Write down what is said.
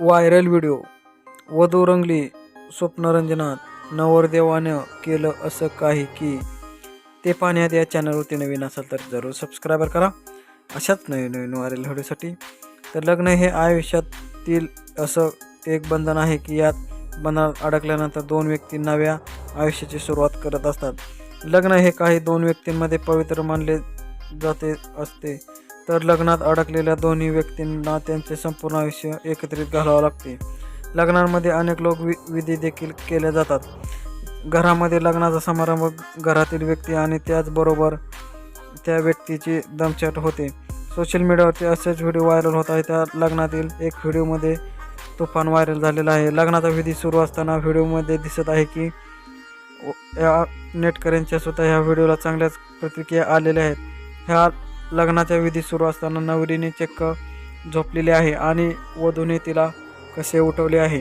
Viral video. वधू रंगली स्वप्नरंजनात नवरदेवानं केलं असं काही की ते पाहण्यात या चॅनलवरती नवीन असाल तर जरूर सबस्क्रायबर करा. अशाच नवीन नवीन व्हायरल व्हिडिओसाठी. तर लग्न हे आयुष्यातील असं एक बंधन आहे की यात बंधनात अडकल्यानंतर दोन व्यक्ती नव्या आयुष्याची सुरुवात करत असतात. लग्न हे काही दोन व्यक्तींमध्ये पवित्र मानले जाते असते. तर लग्नात अडकलेल्या दोन्ही व्यक्तींना त्यांचे संपूर्ण आयुष्य एकत्रित घालावं लागते. लग्नांमध्ये अनेक लोक वि विधी देखील केल्या जातात. घरामध्ये लग्नाचा समारंभ घरातील व्यक्ती आणि त्याचबरोबर त्या व्यक्तीची दमछट होते. सोशल मीडियावरती असेच व्हिडिओ व्हायरल होत आहे त्या लग्नातील एक व्हिडिओमध्ये तुफान व्हायरल झालेला आहे. लग्नाचा विधी सुरू असताना व्हिडिओमध्ये दिसत आहे की या नेटकऱ्यांच्या स्वतः ह्या व्हिडिओला चांगल्याच प्रतिक्रिया आलेल्या आहेत. ह्या लग्नाच्या विधी सुरू असताना नवरीने चक्क झोपलेली आहे आणि वधूने तिला कसे उठवले आहे?